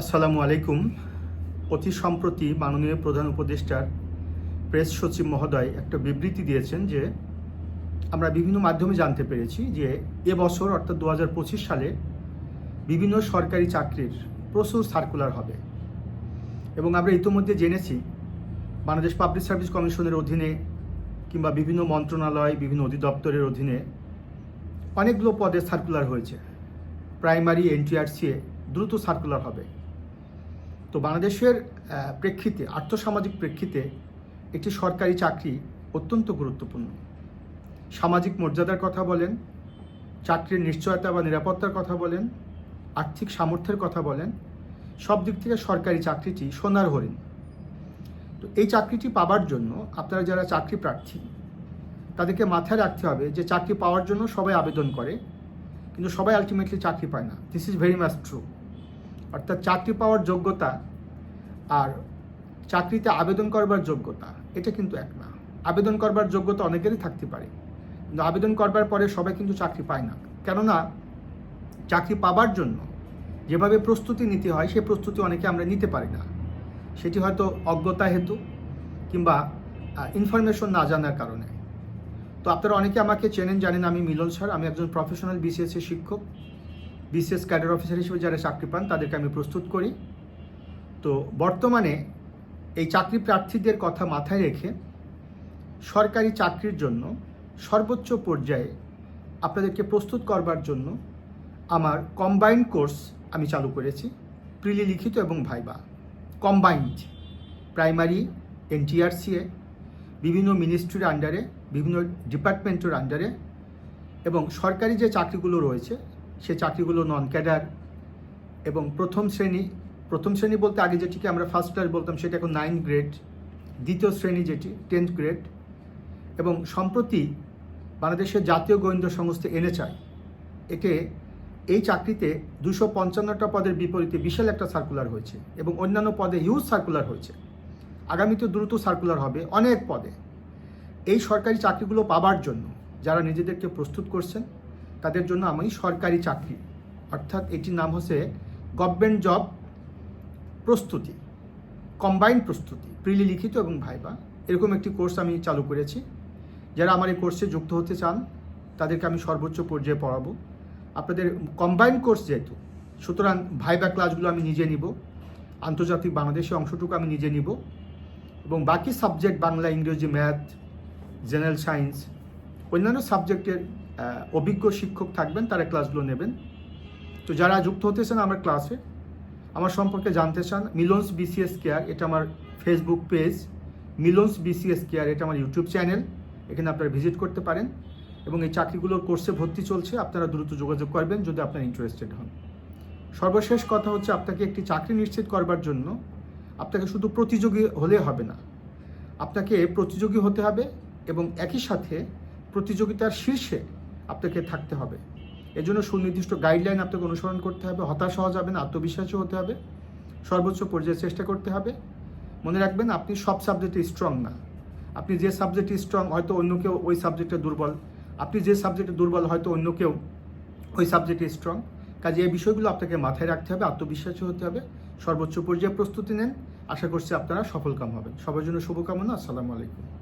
আসসালামু আলাইকুম। অতি সম্প্রতি মাননীয় প্রধান উপদেষ্টার প্রেস সচিব মহোদয় একটা বিবৃতি দিয়েছেন যে আমরা বিভিন্ন মাধ্যমে জানতে পেরেছি যে এবছর অর্থাৎ দু হাজার পঁচিশ সালে বিভিন্ন সরকারি চাকরির প্রচুর সার্কুলার হবে। এবং আমরা ইতোমধ্যে জেনেছি বাংলাদেশ পাবলিক সার্ভিস কমিশনের অধীনে কিংবা বিভিন্ন মন্ত্রণালয়, বিভিন্ন অধিদপ্তরের অধীনে অনেকগুলো পদে সার্কুলার হয়েছে। প্রাইমারি এনটিআরসিএ দ্রুত সার্কুলার হবে। তো বাংলাদেশের প্রেক্ষিতে, আর্থসামাজিক প্রেক্ষিতে একটি সরকারি চাকরি অত্যন্ত গুরুত্বপূর্ণ। সামাজিক মর্যাদার কথা বলেন, চাকরির নিশ্চয়তা বা নিরাপত্তার কথা বলেন, আর্থিক সামর্থ্যের কথা বলেন, সব দিক থেকে সরকারি চাকরিটি সোনার হরিণ। তো এই চাকরিটি পাবার জন্য আপনারা যারা চাকরি প্রার্থী, তাদেরকে মাথায় রাখতে হবে যে চাকরি পাওয়ার জন্য সবাই আবেদন করে, কিন্তু সবাই আলটিমেটলি চাকরি পায় না। This is very much true অর্থাৎ চাকরি পাওয়ার যোগ্যতা আর চাকরিতে আবেদন করবার যোগ্যতা, এটা কিন্তু এক না। আবেদন করবার যোগ্যতা অনেকেরই থাকতে পারে, কিন্তু আবেদন করবার পরে সবাই কিন্তু চাকরি পায় না। কেননা চাকরি পাবার জন্য যেভাবে প্রস্তুতি নিতে হয়, সেই প্রস্তুতি অনেকে আমরা নিতে পারি না। সেটি হয়তো অজ্ঞতা হেতু কিংবা ইনফরমেশন না জানার কারণে। তো আপনারা অনেকে আমাকে চেনেন, জানেন আমি মিলন স্যার, আমি একজন প্রফেশনাল বিসিএস এর শিক্ষক। বিসিএস ক্যাডার অফিসার হিসেবে যারা চাকরি পান, তাদেরকে আমি প্রস্তুত করি। তো বর্তমানে এই চাকরি প্রার্থীদের কথা মাথায় রেখে সরকারি চাকরির জন্য সর্বোচ্চ পর্যায়ে আপনাদেরকে প্রস্তুত করবার জন্য আমার কম্বাইন্ড কোর্স আমি চালু করেছি প্রিলি লিখিত এবং ভাইবা। কম্বাইন্ড প্রাইমারি এনটিআরসিএ বিভিন্ন মিনিস্ট্রির আন্ডারে বিভিন্ন ডিপার্টমেন্টের আন্ডারে এবং সরকারি যে চাকরিগুলো রয়েছে সে চাকরিগুলো নন ক্যাডার এবং প্রথম শ্রেণি প্রথম শ্রেণি বলতে আগে যেটিকে আমরা ফার্স্ট ক্লাস বলতাম সেটা এখন নাইন গ্রেড দ্বিতীয় শ্রেণি যেটি টেন্থ গ্রেড এবং সম্প্রতি বাংলাদেশের জাতীয় গোয়েন্দা সংস্থা এনএচআই একে এই চাকরিতে দুশো পঞ্চান্নটা পদের বিপরীতে বিশাল একটা সার্কুলার হয়েছে এবং অন্যান্য পদে হিউজ সার্কুলার হয়েছে। আগামীতে দ্রুত সার্কুলার হবে অনেক পদে। এই সরকারি চাকরিগুলো পাবার জন্য যারা নিজেদেরকে প্রস্তুত করছেন তাদের জন্য আমি সরকারি চাকরি। অর্থাৎ এটির নাম হচ্ছে গভর্নমেন্ট জব প্রস্তুতি কম্বাইন্ড প্রস্তুতি প্রিলি লিখিত এবং ভাইবা। এরকম একটি কোর্স আমি চালু করেছি। যারা আমার এই কোর্সে যুক্ত হতে চান, তাদেরকে আমি সর্বোচ্চ পর্যায়ে পড়াবো। আপনাদের কম্বাইন্ড কোর্স যেহেতু, সুতরাং ভাইবা ক্লাসগুলো আমি নিজে নিব। আন্তর্জাতিক বাংলাদেশে অংশটুকু আমি নিজে নিব। এবং বাকি সাবজেক্ট বাংলা, ইংরেজি ম্যাথ জেনারেল সায়েন্স অন্যান্য সাবজেক্টের অভিজ্ঞ শিক্ষক থাকবেন, তারা ক্লাসগুলো নেবেন। তো যারা যুক্ত হতে চান, আমার ক্লাসে আমার সম্পর্কে জানতে চান, মিলন্স বিসিএস কেয়ার, এটা আমার Facebook page Milon's BCS care, এটা আমার ইউটিউব চ্যানেল এখানে আপনারা ভিজিট করতে পারেন। এবং এই চাকরিগুলোর কোর্সে ভর্তি চলছে, আপনারা দ্রুত যোগাযোগ করবেন যদি আপনারা ইন্টারেস্টেড হন। সর্বশেষ কথা হচ্ছে, আপনাকে একটি চাকরি নিশ্চিত করবার জন্য আপনাকে শুধু প্রতিযোগী হলে হবে না, আপনাকে প্রতিযোগী হতে হবে এবং একই সাথে প্রতিযোগিতার শীর্ষে আপনাকে থাকতে হবে। এজন্য সুনির্দিষ্ট গাইডলাইন আপনাকে অনুসরণ করতে হবে, হতাশ হওয়া যাবে না, আত্মবিশ্বাসী হতে হবে, সর্বোচ্চ পর্যায়ে চেষ্টা করতে হবে। মনে রাখবেন, আপনি সব সাবজেক্টে স্ট্রং না। আপনি যে সাবজেক্টে স্ট্রং হয়তো অন্য কেউ ওই সাবজেক্টে দুর্বল। আপনি যে সাবজেক্টে দুর্বল, হয়তো অন্য কেউ ওই সাবজেক্টে স্ট্রং কাজে এই বিষয়গুলো আপনাকে মাথায় রাখতে হবে, আত্মবিশ্বাসী হতে হবে। সর্বোচ্চ পর্যায়ে প্রস্তুতি নেন। আশা করছি আপনারা সফলকাম হবেন। সবার জন্য শুভকামনা। আসসালামু আলাইকুম।